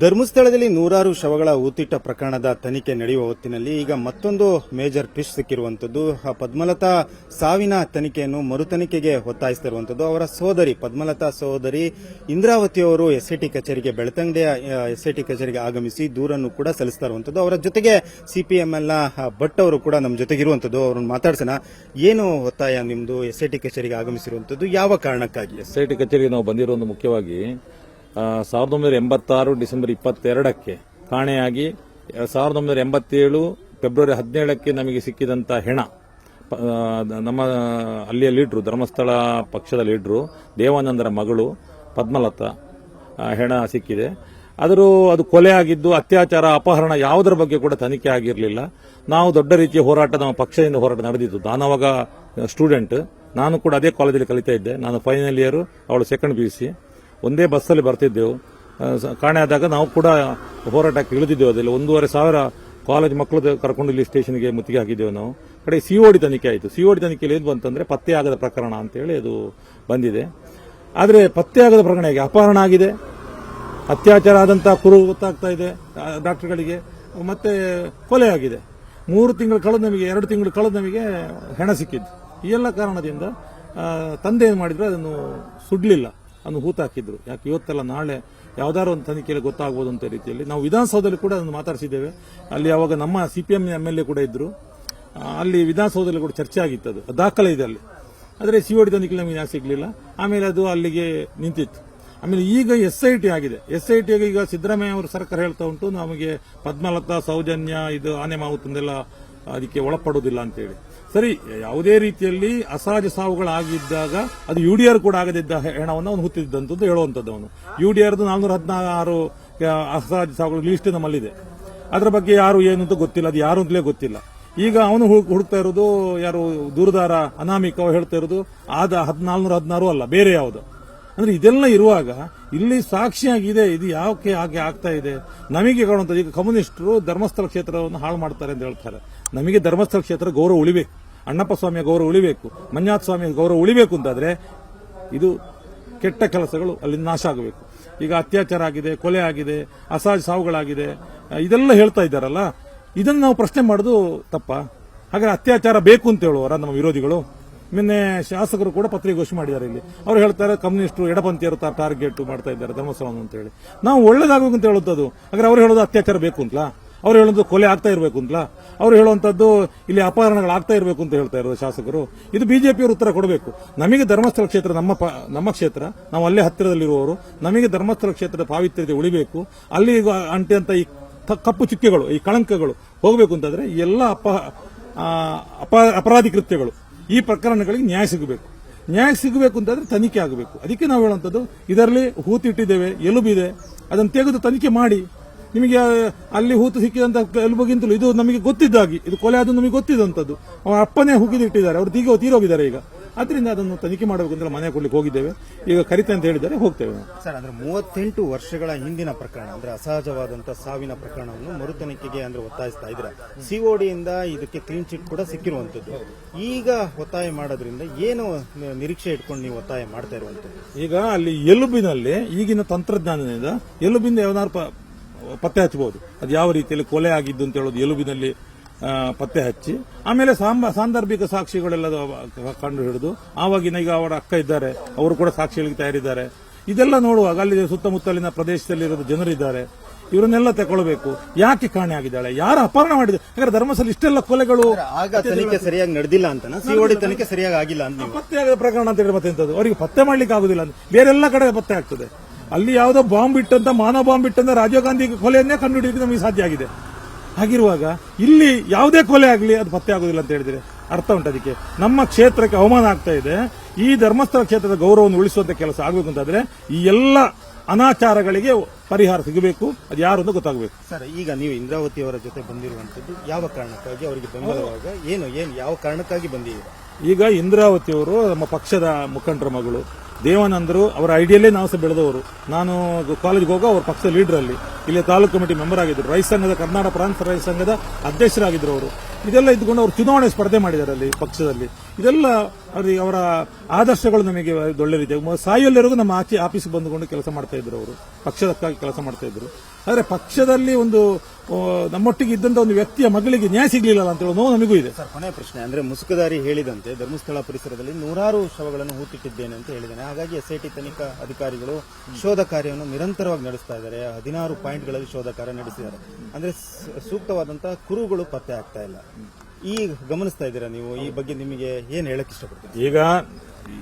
ಧರ್ಮಸ್ಥಳದಲ್ಲಿ ನೂರಾರು ಶವಗಳ ಊತಿಟ್ಟ ಪ್ರಕರಣದ ತನಿಖೆ ನಡೆಯುವ ಹೊತ್ತಿನಲ್ಲಿ ಈಗ ಮತ್ತೊಂದು ಮೇಜರ್ ಟ್ವಿಸ್ಟ್ ಸಿಕ್ಕಿರುವಂತದ್ದು ಪದ್ಮಲತಾ ಸಾವಿನ ತನಿಖೆಯನ್ನು ಮರು ತನಿಖೆಗೆ ಒತ್ತಾಯಿಸುತ್ತಿರುವಂತದ್ದು ಅವರ ಸೋದರಿ ಪದ್ಮಲತಾ ಸೋದರಿ ಇಂದ್ರಾವತಿ ಅವರು ಎಸ್ಐಟಿ ಕಚೇರಿಗೆ ಬೆಳತಂಗಡಿಯ ಎಸ್ಐಟಿ ಕಚೇರಿಗೆ ಆಗಮಿಸಿ ದೂರನ್ನು ಕೂಡ ಸಲ್ಲಿಸ್ತಾ ಇರುವಂತದ್ದು ಅವರ ಜೊತೆಗೆ ಸಿಪಿಎಂಎಲ್ನ ಭಟ್ ಅವರು ಕೂಡ ನಮ್ಮ ಜೊತೆಗಿರುವಂತದ್ದು ಅವ್ರನ್ನ ಮಾತಾಡ್ಸೋಣ. ಏನು ಒತ್ತಾಯ ನಿಮ್ದು ಎಸ್ಐಟಿ ಕಚೇರಿಗೆ ಆಗಮಿಸಿರುವಂತದ್ದು ಯಾವ ಕಾರಣಕ್ಕಾಗಿ? ಎಸ್ಐಟಿ ಕಚೇರಿಗೆ ನಾವು ಬಂದಿರೋದು ಮುಖ್ಯವಾಗಿ ಸಾವಿರದ ಒಂಬೈನೂರ ಎಂಬತ್ತಾರು ಡಿಸೆಂಬರ್ ಇಪ್ಪತ್ತೆರಡಕ್ಕೆ ಕಾಣೆಯಾಗಿ ಸಾವಿರದ ಒಂಬೈನೂರ ಎಂಬತ್ತೇಳು ಫೆಬ್ರವರಿ ಹದಿನೇಳಕ್ಕೆ ನಮಗೆ ಸಿಕ್ಕಿದಂಥ ಹೆಣ ನಮ್ಮ ಅಲ್ಲಿಯ ಲೀಡ್ರು, ಧರ್ಮಸ್ಥಳ ಪಕ್ಷದ ಲೀಡ್ರು, ದೇವಾನಂದರ ಮಗಳು, ಪದ್ಮಲತಾ ಹೆಣ ಸಿಕ್ಕಿದೆ. ಆದರೂ ಅದು ಕೊಲೆ ಆಗಿದ್ದು, ಅತ್ಯಾಚಾರ, ಅಪಹರಣ ಯಾವುದರ ಬಗ್ಗೆ ಕೂಡ ತನಿಖೆ ಆಗಿರಲಿಲ್ಲ. ನಾವು ದೊಡ್ಡ ರೀತಿಯ ಹೋರಾಟ ನಮ್ಮ ಪಕ್ಷದಿಂದ ಹೋರಾಟ ನಡೆದಿತ್ತು. ನಾನು ಅವಾಗ ಸ್ಟೂಡೆಂಟ್. ನಾನು ಕೂಡ ಅದೇ ಕಾಲೇಜಲ್ಲಿ ಕಲಿತಾ ಇದ್ದೆ. ನಾನು ಫೈನಲ್ ಇಯರ್ ಅವಳು ಸೆಕೆಂಡ್ ಪಿ ಯು ಸಿ ಒಂದೇ ಬಸ್ಸಲ್ಲಿ ಬರ್ತಿದ್ದೆವು. ಕಾಣೆ ಆದಾಗ ನಾವು ಕೂಡ ಹೋರಾಟಕ್ಕೆ ಇಳಿದಿದ್ದೆವು ಅದರಲ್ಲಿ. ಒಂದೂವರೆ ಸಾವಿರ ಕಾಲೇಜ್ ಮಕ್ಕಳು ಕರ್ಕೊಂಡು ಇಲ್ಲಿ ಸ್ಟೇಷನ್ಗೆ ಮುತ್ತಿಗೆ ಹಾಕಿದ್ದೆವು ನಾವು. ಕಡೆ ಸಿಒಡಿ ತನಿಖೆ ಆಯಿತು. ಸಿಒಡಿ ತನಿಖೆಯಲ್ಲಿ ಏನು ಬಂತಂದರೆ ಪತ್ತೆ ಆಗದ ಪ್ರಕರಣ ಅಂತೇಳಿ ಅದು ಬಂದಿದೆ. ಆದರೆ ಪತ್ತೆ ಆಗದ ಪ್ರಕರಣ ಹೇಗೆ? ಅಪಹರಣ ಆಗಿದೆ. ಅತ್ಯಾಚಾರ ಆದಂಥ ಕುರು ಗೊತ್ತಾಗ್ತಾ ಇದೆ ಡಾಕ್ಟರ್ಗಳಿಗೆ. ಮತ್ತೆ ಕೊಲೆ ಆಗಿದೆ. ಮೂರು ತಿಂಗಳು ಕಳೆದ ನಮಗೆ, ಎರಡು ತಿಂಗಳು ಕಳೆದ ನಮಗೆ ಹೆಣ ಸಿಕ್ಕಿದ್ದು. ಈ ಎಲ್ಲ ಕಾರಣದಿಂದ ತಂದೆ ಏನು ಮಾಡಿದ್ರು, ಅದನ್ನು ಸುಡ್ಲಿಲ್ಲ. ಅದನ್ನು ಹಾಕಿದ್ರು ಯಾಕೆ ಇವತ್ತಲ್ಲ ನಾಳೆ ಯಾವ್ದಾದ್ರು ಒಂದು ತನಿಖೆಯಲ್ಲಿ ಗೊತ್ತಾಗ್ಬೋದು ಅಂತ ರೀತಿಯಲ್ಲಿ. ನಾವು ವಿಧಾನಸೌಧದಲ್ಲಿ ಕೂಡ ಅದನ್ನು ಮಾತಾಡಿಸಿದ್ದೇವೆ. ಅಲ್ಲಿ ಅವಾಗ ನಮ್ಮ ಸಿಪಿಎಂ ಎಂ ಎಲ್ ಎ ಕೂಡ ಇದ್ರು. ಅಲ್ಲಿ ವಿಧಾನಸೌಧದಲ್ಲಿ ಕೂಡ ಚರ್ಚೆ ಆಗಿತ್ತು ಅದು. ದಾಖಲೆ ಇದೆ ಅಲ್ಲಿ. ಆದರೆ ಸಿ ಓಡಿ ತನಿಖೆ ನಮಗೆ ಯಾಕೆ ಸಿಗಲಿಲ್ಲ. ಆಮೇಲೆ ಅದು ಅಲ್ಲಿಗೆ ನಿಂತಿತ್ತು. ಆಮೇಲೆ ಈಗ ಎಸ್ ಐ ಟಿ ಆಗಿದೆ. ಎಸ್ ಐ ಟಿ ಈಗ ಸಿದ್ದರಾಮಯ್ಯ ಅವರು ಸರ್ಕಾರ ಹೇಳ್ತಾ ಉಂಟು, ನಮಗೆ ಪದ್ಮಲತಾ, ಸೌಜನ್ಯ, ಇದು ಆನೆ ಮಾವುತಂದೆಲ್ಲ ಅದಕ್ಕೆ ಒಳಪಡುವುದಿಲ್ಲ ಅಂತೇಳಿ. ಸರಿ, ಯಾವುದೇ ರೀತಿಯಲ್ಲಿ ಅಸಹಜ ಸಾವುಗಳಾಗಿದ್ದಾಗ ಅದು ಯುಡಿಆರ್ ಕೂಡ ಆಗದಿದ್ದ ಹೆಣವನ್ನು ಅವನು ಹುತ್ತಿದ್ದಂಥದ್ದು ಹೇಳುವಂಥದ್ದು ಅವನು. ಯುಡಿಆರ್ದು ನಾಲ್ನೂರ ಹದಿನಾರು ಅಸಹಜ ಸಾವುಗಳ ಲಿಸ್ಟ್ ನಮ್ಮಲ್ಲಿದೆ. ಅದರ ಬಗ್ಗೆ ಯಾರು ಏನು ಅಂತ ಗೊತ್ತಿಲ್ಲ, ಅದು ಯಾರು ಅಂತಲೇ ಗೊತ್ತಿಲ್ಲ. ಈಗ ಅವನು ಹುಡ್- ಹುಡುಕ್ತಾ ಇರೋದು ಯಾರು, ದೂರದಾರ, ಅನಾಮಿಕ ಹೇಳ್ತಾ ಇರೋದು ಆದ ಹದಿನಾಲ್ನೂರ ಹದಿನಾರು ಅಲ್ಲ, ಬೇರೆ ಯಾವುದು. ಅಂದ್ರೆ ಇದೆಲ್ಲ ಇರುವಾಗ ಇಲ್ಲಿ ಸಾಕ್ಷಿಯಾಗಿದೆ, ಇದು ಯಾಕೆ ಹಾಗೆ ಆಗ್ತಾ ಇದೆ? ನಮಗೆ ಕಾಣುವಂಥದ್ದು, ಈಗ ಕಮ್ಯುನಿಸ್ಟರು ಧರ್ಮಸ್ಥಳ ಕ್ಷೇತ್ರವನ್ನು ಹಾಳು ಮಾಡ್ತಾರೆ ಅಂತ ಹೇಳ್ತಾರೆ. ನಮಗೆ ಧರ್ಮಸ್ಥಳ ಕ್ಷೇತ್ರ ಗೌರವ ಉಳಿಬೇಕು. ಅಣ್ಣಪ್ಪ ಸ್ವಾಮಿಯ ಗೌರವ ಉಳಿಬೇಕು. ಮಂಜುನಾಥ ಸ್ವಾಮಿಯ ಗೌರವ ಉಳಿಬೇಕು ಅಂತಾದರೆ ಇದು ಕೆಟ್ಟ ಕೆಲಸಗಳು ಅಲ್ಲಿ ನಾಶ ಆಗಬೇಕು. ಈಗ ಅತ್ಯಾಚಾರ ಆಗಿದೆ, ಕೊಲೆ ಆಗಿದೆ, ಅಸಹಜ ಸಾವುಗಳಾಗಿದೆ, ಇದೆಲ್ಲ ಹೇಳ್ತಾ ಇದ್ದಾರಲ್ಲ, ಇದನ್ನು ನಾವು ಪ್ರಶ್ನೆ ಮಾಡೋದು ತಪ್ಪ? ಹಾಗಾದ್ರೆ ಅತ್ಯಾಚಾರ ಬೇಕು ಅಂತ ಹೇಳುವರ ನಮ್ಮ ವಿರೋಧಿಗಳು? ನಿನ್ನೆ ಶಾಸಕರು ಕೂಡ ಪತ್ರಿಕೋಷ್ಠಿ ಮಾಡಿದ್ದಾರೆ ಇಲ್ಲಿ. ಅವ್ರು ಹೇಳ್ತಾರೆ ಕಮ್ಯುನಿಸ್ಟರು ಎಡಪಂಥೀಯರು ಟಾರ್ಗೆಟ್ ಮಾಡ್ತಾ ಇದ್ದಾರೆ ಧರ್ಮಸ್ಥಳ ಅಂತ ಹೇಳಿ. ನಾವು ಒಳ್ಳೇದಾಗಬೇಕು ಅಂತ ಹೇಳುತ್ತದು ಹಾಗಾದ್ರೆ ಅವ್ರು ಹೇಳೋದು ಅತ್ಯಾಚಾರ ಬೇಕು ಅಂತಲಾ? ಅವ್ರು ಹೇಳೋದು ಕೊಲೆ ಆಗ್ತಾ ಇರಬೇಕು ಅಂತಲಾ ಅವ್ರು ಹೇಳುವಂಥದ್ದು ಇಲ್ಲಿ ಅಪಹರಣಗಳು ಆಗ್ತಾ ಇರಬೇಕು ಅಂತ ಹೇಳ್ತಾ ಇರೋದು ಶಾಸಕರು. ಇದು ಬಿಜೆಪಿಯವರು ಉತ್ತರ ಕೊಡಬೇಕು. ನಮಗೆ ಧರ್ಮಸ್ಥಳ ಕ್ಷೇತ್ರ ನಮ್ಮ ನಮ್ಮ ಕ್ಷೇತ್ರ, ನಾವು ಅಲ್ಲೇ ಹತ್ತಿರದಲ್ಲಿರುವವರು, ನಮಗೆ ಧರ್ಮಸ್ಥಳ ಕ್ಷೇತ್ರದ ಪಾವಿತ್ರ್ಯತೆ ಉಳಿಬೇಕು. ಅಲ್ಲಿ ಈಗ ಅಂಟಿಯಂತ ಈ ಕಪ್ಪು ಚುಕ್ಕೆಗಳು, ಈ ಕಳಂಕಗಳು ಹೋಗಬೇಕು ಅಂತಂದ್ರೆ ಎಲ್ಲ ಅಪ- ಅಪರಾಧಿ ಕೃತ್ಯಗಳು ಈ ಪ್ರಕರಣಗಳಿಗೆ ನ್ಯಾಯ ಸಿಗಬೇಕು. ನ್ಯಾಯ ಸಿಗಬೇಕು ಅಂತಂದ್ರೆ ತನಿಖೆ ಆಗಬೇಕು. ಅದಕ್ಕೆ ನಾವು ಹೇಳುವಂಥದ್ದು, ಇದರಲ್ಲಿ ಹೂತಿಟ್ಟಿದ್ದೇವೆ, ಎಲುಬಿದೆ, ಅದನ್ನು ತೆಗೆದು ತನಿಖೆ ಮಾಡಿ. ನಿಮಗೆ ಅಲ್ಲಿ ಹೂತು ಸಿಕ್ಕಿದಂತ ಎಲುಬುಗಿಂತಲೂ ಇದು ನಮಗೆ ಗೊತ್ತಿದ್ದಾಗಿ. ಇದು ಕೊಲೆ ಅದು ನಮಗೆ ಗೊತ್ತಿದ್ದಂಥದ್ದು ಅವರ ಅಪ್ಪನೇ ಹುಗಿದಿಟ್ಟಿದ್ದಾರೆ. ಅವರು ತೀಗ ತೀರೋಗಿದ್ದಾರೆ ಈಗ. ಅದರಿಂದ ಅದನ್ನು ತನಿಖೆ ಮಾಡಬೇಕು ಅಂತ ಮನೆ ಕೊಡ್ಲಿಕ್ಕೆ ಹೋಗಿದ್ದೇವೆ. ಈಗ ಕರಿತೆ ಅಂತ ಹೇಳಿದ್ದಾರೆ ಹೋಗ್ತೇವೆ ಸರ್ ಅಂದ್ರೆ ಮೂವತ್ತೆಂಟು ವರ್ಷಗಳ ಹಿಂದಿನ ಪ್ರಕರಣ ಅಂದ್ರೆ ಅಸಹಜವಾದಂತಹ ಸಾವಿನ ಪ್ರಕರಣವನ್ನು ಮರು ತನಿಖೆಗೆ ಅಂದ್ರೆ ಒತ್ತಾಯಿಸ್ತಾ ಇದ್ರ ಸಿಒಡಿಯಿಂದ ಇದಕ್ಕೆ ಕ್ಲೀನ್ ಚಿಟ್ ಕೂಡ ಸಿಕ್ಕಿರುವಂತದ್ದು. ಈಗ ಒತ್ತಾಯ ಮಾಡೋದ್ರಿಂದ ಏನು ನಿರೀಕ್ಷೆ ಇಟ್ಕೊಂಡು ನೀವು ಒತ್ತಾಯ ಮಾಡ್ತಾ ಇರುವಂತದ್ದು? ಈಗ ಅಲ್ಲಿ ಎಲುಬಿನಲ್ಲಿ ಈಗಿನ ತಂತ್ರಜ್ಞಾನದಿಂದ ಎಲುಬಿಂದ ಯಾವ್ದಾರು ಪತ್ತೆ ಹಚ್ಚಬಹುದು ಅದು ಯಾವ ರೀತಿಯಲ್ಲಿ ಕೊಲೆ ಆಗಿದ್ದು ಅಂತ ಹೇಳೋದು ಎಲುಬಿನಲ್ಲಿ ಪತ್ತೆ ಹಚ್ಚಿ. ಆಮೇಲೆ ಸಾಂಬ ಸಾಂದರ್ಭಿಕ ಸಾಕ್ಷಿಗಳೆಲ್ಲ ಕಂಡು ಹಿಡಿದು ಆವಾಗಿನ ಈಗ ಅವರ ಅಕ್ಕ ಇದ್ದಾರೆ ಅವರು ಕೂಡ ಸಾಕ್ಷಿಗಳಿಗೆ ತಯಾರಿದ್ದಾರೆ. ಇದೆಲ್ಲ ನೋಡುವಾಗ ಅಲ್ಲಿ ಸುತ್ತಮುತ್ತಲಿನ ಪ್ರದೇಶದಲ್ಲಿರೋದು ಜನರಿದ್ದಾರೆ. ಇವರನ್ನೆಲ್ಲ ತಗೊಳ್ಬೇಕು. ಯಾಕೆ ಕಾಣೆ ಆಗಿದ್ದಾಳೆ? ಯಾರು ಅಪಹರಣ ಮಾಡಿದೆ ಯಾಕಂದ್ರೆ ಧರ್ಮಸ್ಥಳ ಇಷ್ಟೆಲ್ಲ ಕೊಲೆಗಳು ಆಗ ತನಿಖೆ ಸರಿಯಾಗಿ ನಡೆದಿಲ್ಲ ಅಂತ ಸಿಒಡಿ ತನಿಖೆ ಸರಿಯಾಗಿ ಆಗಿಲ್ಲ ಅಂತ ಪತ್ತೆ ಆಗದ ಪ್ರಕರಣ ಅಂತ ಹೇಳಿ ಮತ್ತೆ ಅವರಿಗೆ ಪತ್ತೆ ಮಾಡ್ಲಿಕ್ಕೆ ಆಗುದಿಲ್ಲ ಅಂತ. ಬೇರೆಲ್ಲ ಕಡೆ ಪತ್ತೆ ಆಗ್ತದೆ. ಅಲ್ಲಿ ಯಾವುದೋ ಬಾಂಬ್ ಇಟ್ಟಂತ, ಮಾನವ ಬಾಂಬ್ ಇಟ್ಟಂತ ರಾಜೀವ್ ಗಾಂಧಿ ಕೊಲೆಯನ್ನೇ ಕಂಡುಹಿಡಿಯೋದಕ್ಕೆ ನಮಗೆ ಸಾಧ್ಯ ಆಗಿದೆ. ಹಾಗಿರುವಾಗ ಇಲ್ಲಿ ಯಾವುದೇ ಕೊಲೆ ಆಗಲಿ ಅದು ಪತ್ತೆ ಆಗೋದಿಲ್ಲ ಅಂತ ಹೇಳಿದ್ರೆ ಅರ್ಥ ಉಂಟು ಅದಕ್ಕೆ. ನಮ್ಮ ಕ್ಷೇತ್ರಕ್ಕೆ ಅವಮಾನ ಆಗ್ತಾ ಇದೆ. ಈ ಧರ್ಮಸ್ಥಳ ಕ್ಷೇತ್ರದ ಗೌರವವನ್ನು ಉಳಿಸುವಂತ ಕೆಲಸ ಆಗಬೇಕು ಅಂತಂದ್ರೆ ಈ ಎಲ್ಲ ಅನಾಚಾರಗಳಿಗೆ ಪರಿಹಾರ ಸಿಗಬೇಕು ಅದು ಯಾರು ಅಂತ ಗೊತ್ತಾಗಬೇಕು. ಸರ್ ಈಗ ನೀವು ಇಂದ್ರಾವತಿ ಅವರ ಜೊತೆ ಬಂದಿರುವಂತದ್ದು ಯಾವ ಕಾರಣಕ್ಕಾಗಿ ಅವರಿಗೆ ಬೆಂಬಲವಾಗ ಏನು ಏನು ಯಾವ ಕಾರಣಕ್ಕಾಗಿ ಬಂದಿದ್ದೀರಾ ಈಗ ಇಂದ್ರಾವತಿ ಅವರು ನಮ್ಮ ಪಕ್ಷದ ಮುಖಂಡರ ಮಗಳು. ದೇವಾನಂದರು ಅವರ ಐಡಿಯಲ್ಲೇ ನಾವು ಸಹ ಬೆಳೆದವರು. ನಾನು ಕಾಲೇಜ್ಗೆ ಹೋಗೋ ಅವ್ರ ಪಕ್ಷದ ಲೀಡರ್ ಅಲ್ಲಿ. ಇಲ್ಲಿ ತಾಲೂಕು ಕಮಿಟಿ ಮೆಂಬರ್ ಆಗಿದ್ರು. ರೈತ ಸಂಘದ ಕರ್ನಾಟಕ ಪ್ರಾಂತ ರೈತ ಸಂಘದ ಅಧ್ಯಕ್ಷರಾಗಿದ್ದರು ಅವರು. ಇದೆಲ್ಲ ಇದ್ಕೊಂಡು ಅವರು ಚುನಾವಣೆ ಸ್ಪರ್ಧೆ ಮಾಡಿದ್ದಾರೆ ಅಲ್ಲಿ ಪಕ್ಷದಲ್ಲಿ. ಇದೆಲ್ಲ ಅಲ್ಲಿ ಅವರ ಆದರ್ಶಗಳು ನಮಗೆ ಒಳ್ಳೆ ರೀತಿ ಸಾಯುವಲ್ಲಿವರೆಗೂ ನಮ್ಮ ಆಚೆ ಆಫೀಸ್ ಬಂದುಕೊಂಡು ಕೆಲಸ ಮಾಡ್ತಾ ಇದ್ರು ಅವರು. ಪಕ್ಷದಕ್ಕಾಗಿ ಕೆಲಸ ಮಾಡ್ತಾ ಇದ್ರು. ಆದರೆ ಪಕ್ಷದಲ್ಲಿ ಒಂದು ನಮ್ಮೊಟ್ಟಿಗೆ ಇದ್ದಂಥ ಒಂದು ವ್ಯಕ್ತಿಯ ಮಗಳಿಗೆ ನ್ಯಾಯ ಸಿಗಲಿಲ್ಲ ಅಂತ ಹೇಳೋ ನೋವು ನಮಗೂ ಇದೆ. ಸರ್, ಕೊನೆ ಪ್ರಶ್ನೆ. ಅಂದ್ರೆ ಮುಸುಕುದಾರಿ ಹೇಳಿದಂತೆ ಧರ್ಮಸ್ಥಳ ಪರಿಸರದಲ್ಲಿ ನೂರಾರು ಶವಗಳನ್ನು ಹೂತಿಟ್ಟಿದ್ದೇನೆ ಅಂತ ಹೇಳಿದ್ದಾನೆ. ಹಾಗಾಗಿ ಎಸ್ಐಟಿ ತನಿಖಾ ಅಧಿಕಾರಿಗಳು ಶೋಧ ಕಾರ್ಯವನ್ನು ನಿರಂತರವಾಗಿ ನಡೆಸ್ತಾ ಇದ್ದಾರೆ. ಹದಿನಾರು ಪಾಯಿಂಟ್ಗಳಲ್ಲಿ ಶೋಧ ಕಾರ್ಯ ನಡೆಸಿದ್ದಾರೆ. ಅಂದ್ರೆ ಸೂಕ್ತವಾದಂತಹ ಕುರುಗಳು ಪತ್ತೆ ಆಗ್ತಾ ಇಲ್ಲ. ಈ ಗಮನಿಸ್ತಾ ಇದ್ದೀರಾ ನೀವು? ಈ ಬಗ್ಗೆ ನಿಮಗೆ ಏನು ಹೇಳಕ್ ಇಷ್ಟಪಡ್ತೀರಾ? ಈಗ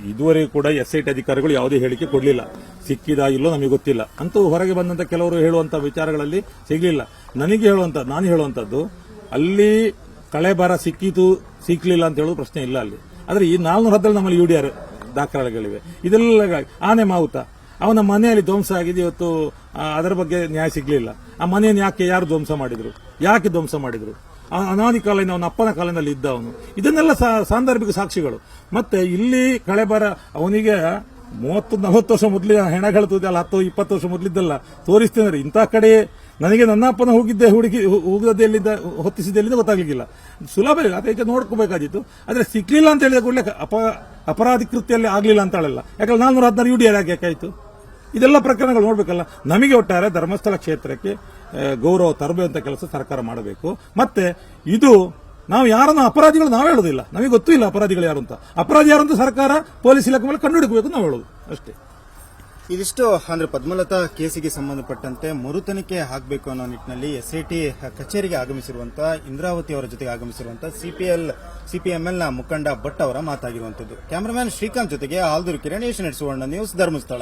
ಇದುವರೆಗೂ ಕೂಡ ಎಸ್ ಐ ಅಧಿಕಾರಿಗಳು ಯಾವುದೇ ಹೇಳಿಕೆ ಕೊಡಲಿಲ್ಲ. ಸಿಕ್ಕಿದ ಇಲ್ಲೋ ನಮಗೆ ಗೊತ್ತಿಲ್ಲ. ಅಂತೂ ಹೊರಗೆ ಬಂದಂತ ಕೆಲವರು ಹೇಳುವಂತ ವಿಚಾರಗಳಲ್ಲಿ ಸಿಗಲಿಲ್ಲ. ನನಗೆ ಹೇಳುವಂತ, ನಾನು ಹೇಳುವಂತದ್ದು, ಅಲ್ಲಿ ಕಳೆಬರ ಸಿಕ್ಕಿತು ಸಿಕ್ಕಲಿಲ್ಲ ಅಂತ ಹೇಳೋದು ಪ್ರಶ್ನೆ ಇಲ್ಲ ಅಲ್ಲಿ. ಆದರೆ ಈ ನಾಲ್ನೂರ ಹತ್ತಲ್ಲಿ ನಮ್ಮಲ್ಲಿ ಯು ಡಿ ಆರ್ ದಾಖಲೆಗಳಿವೆ. ಇದೆಲ್ಲ ಆನೆ ಮಾವುತ. ಅವನ ಮನೆಯಲ್ಲಿ ಧ್ವಂಸ ಆಗಿದೆ, ಇವತ್ತು ಅದರ ಬಗ್ಗೆ ನ್ಯಾಯ ಸಿಗಲಿಲ್ಲ. ಆ ಮನೆಯನ್ನು ಯಾಕೆ, ಯಾರು ಧ್ವಂಸ ಮಾಡಿದ್ರು? ಯಾಕೆ ಧ್ವಂಸ ಮಾಡಿದ್ರು? ಅನಾದಿ ಕಾಲದಿಂದ ಅವನ ಅಪ್ಪನ ಕಾಲದಲ್ಲಿ ಇದ್ದ ಅವನು. ಇದನ್ನೆಲ್ಲ ಸಾಂದರ್ಭಿಕ ಸಾಕ್ಷಿಗಳು. ಮತ್ತೆ ಇಲ್ಲಿ ಕಳೆಬರ ಅವನಿಗೆ ಮೂವತ್ತು, ನಲವತ್ತು ವರ್ಷ ಮೊದಲಿನ ಹೆಣಗಳು ಅಲ್ಲ ಹತ್ತು, ಇಪ್ಪತ್ತು ವರ್ಷ ಮೊದಲಿದ್ದಲ್ಲ ತೋರಿಸ್ತೇನೆ ಇಂಥ ಕಡೆ ನನಗೆ ನನ್ನ ಅಪ್ಪನ ಹೋಗಿದ್ದೆ, ಹುಡುಗಿ ಹೋಗದಲ್ಲಿದ್ದ ಹೊತ್ತಿಸಿದ್ದಲ್ಲಿಂದ ಗೊತ್ತಾಗ್ಲಿಕ್ಕಿಲ್ಲ. ಸುಲಭ ಇಲ್ಲ ಅದಕ್ಕೆ ನೋಡ್ಕೋಬೇಕಾದಿತ್ತು ಆದರೆ ಸಿಕ್ಕಲಿಲ್ಲ ಅಂತ ಹೇಳಿದ ಕೂಡಲೇ ಅಪ, ಅಪರಾಧಿ ಕೃತ್ಯಲ್ಲಿ ಆಗಲಿಲ್ಲ ಅಂತ ಹೇಳಲ್ಲ ಯಾಕಂದ್ರೆ ನಾನ್ನೂರ ಹದಿನಾರು ಯುಡಿ ಯಾಕಾಯ್ತು? ಇದೆಲ್ಲ ಪ್ರಕರಣಗಳು ನೋಡಬೇಕಲ್ಲ. ನಮಗೆ ಒಟ್ಟಾರೆ ಧರ್ಮಸ್ಥಳ ಕ್ಷೇತ್ರಕ್ಕೆ ಗೌರವ ತರಬೇಕಂತ ಕೆಲಸ ಸರ್ಕಾರ ಮಾಡಬೇಕು. ಮತ್ತೆ ಇದು ನಾವು ಯಾರನ್ನು ಅಪರಾಧಿಗಳು ನಾವು ಹೇಳೋದಿಲ್ಲ. ನಮಗೆ ಗೊತ್ತೂ ಇಲ್ಲ ಅಪರಾಧಿಗಳು ಯಾರು ಅಂತ. ಅಪರಾಧಿ ಯಾರು ಅಂತ ಸರ್ಕಾರ ಪೊಲೀಸ್ ಇಲಾಖೆ ಮೇಲೆ ಕಂಡು ಕಂಡುಹಿಡಬೇಕು ನಾವು ಹೇಳೋದು. ಅಷ್ಟೇ. ಇದಿಷ್ಟು ಅಂದ್ರೆ ಪದ್ಮಲತಾ ಕೇಸಿಗೆ ಸಂಬಂಧಪಟ್ಟಂತೆ ಮರು ತನಿಖೆ ಆಗಬೇಕು ಅನ್ನೋ ನಿಟ್ಟಿನಲ್ಲಿ ಎಸ್ಐಟಿ ಕಚೇರಿಗೆ ಆಗಮಿಸಿರುವಂತಹ ಇಂದ್ರಾವತಿ ಅವರ ಜೊತೆಗೆ ಆಗಮಿಸಿರುವಂತಹ ಸಿಪಿಎಲ್ನ ಮುಖಂಡ ಭಟ್ ಅವರ ಮಾತಾಗಿರುವಂತದ್ದು. ಕ್ಯಾಮರಾಮ್ಯಾನ್ ಶ್ರೀಕಾಂತ್ ಜೊತೆಗೆ ಆಲ್ದೂರು ಕಿರಣೇಶ್ ಸುವರ್ಣ ನ್ಯೂಸ್ ಧರ್ಮಸ್ಥಳ.